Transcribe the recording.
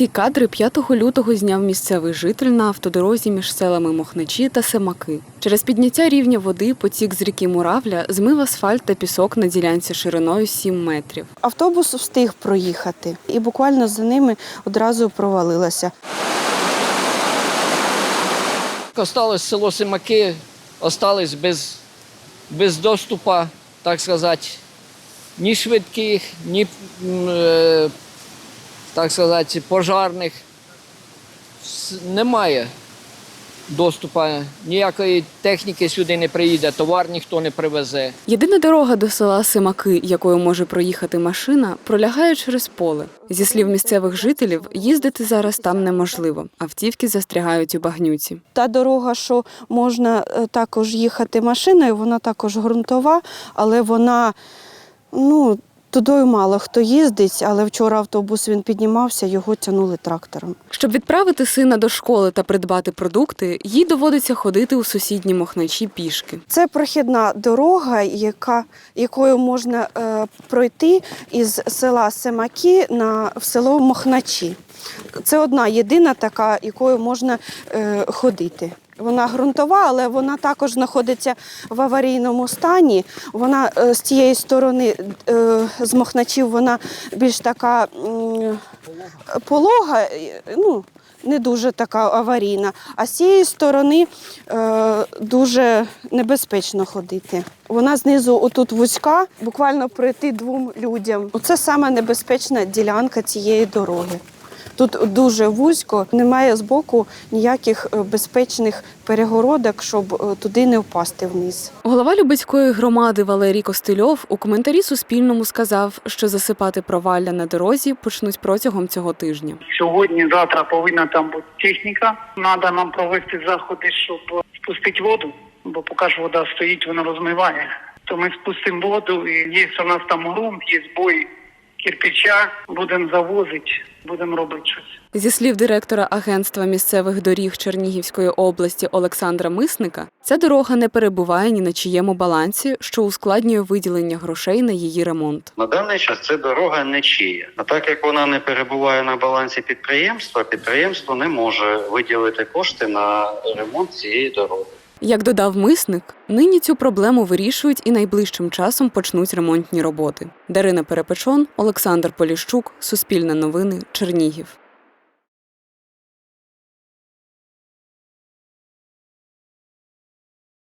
Ці кадри 5 лютого зняв місцевий житель на автодорозі між селами Мохничі та Семаки. Через підняття рівня води потік з ріки Муравля змив асфальт та пісок на ділянці шириною 7 метрів. Автобус встиг проїхати, і буквально за ними одразу провалилася. Осталось село Симаки, осталось без, без доступу, так сказати, ні швидких, ні, е, так сказати, пожарних. Немає доступу, ніякої техніки сюди не приїде, товар ніхто не привезе. Єдина дорога до села Семаки, якою може проїхати машина, пролягає через поле. Зі слів місцевих жителів, їздити зараз там неможливо. Автівки застрягають у багнюці. Та дорога, що можна е, також їхати машиною, вона також ґрунтова, але вона ну, тудою мало хто їздить, але вчора автобус він піднімався, його тягнули трактором. Щоб відправити сина до школи та придбати продукти, їй доводиться ходити у сусідні мохначі пішки. Це прохідна дорога, яка, якою можна е, пройти із села Семаки на, в село Мохначі. Це одна єдина така, якою можна е, ходити. Вона ґрунтова, але вона також знаходиться в аварійному стані. Вона е, з тієї сторони, е, з Мохначів, вона більш така полога, ну, не дуже така аварійна. А з цієї сторони е, дуже небезпечно ходити. Вона знизу отут вузька, буквально пройти двом людям. Оце саме небезпечна ділянка цієї дороги. Тут дуже вузько, немає збоку ніяких е, безпечних перегородок, щоб е, туди не впасти вниз. Голова Любецької громади Валерій Костильов у коментарі Суспільному сказав, що засипати провалля на дорозі почнуть протягом цього тижня. Сьогодні, завтра повинна там бути техніка. Треба нам провести заходи, щоб спустити воду, бо поки ж вода стоїть, вона розмиває. То ми спустимо воду, і є у нас там ґрунт, є бой кирпича, будемо завозити, будемо робити щось. Зі слів директора агентства місцевих доріг Чернігівської області Олександра Мисника, ця дорога не перебуває ні на чиєму балансі, що ускладнює виділення грошей на її ремонт. На даний час це дорога не чия. А так як вона не перебуває на балансі підприємства, підприємство не може виділити кошти на ремонт цієї дороги. Як додав мисник, нині цю проблему вирішують і найближчим часом почнуть ремонтні роботи. Дарина Перепечон, Олександр Поліщук, Суспільне новини, Чернігів.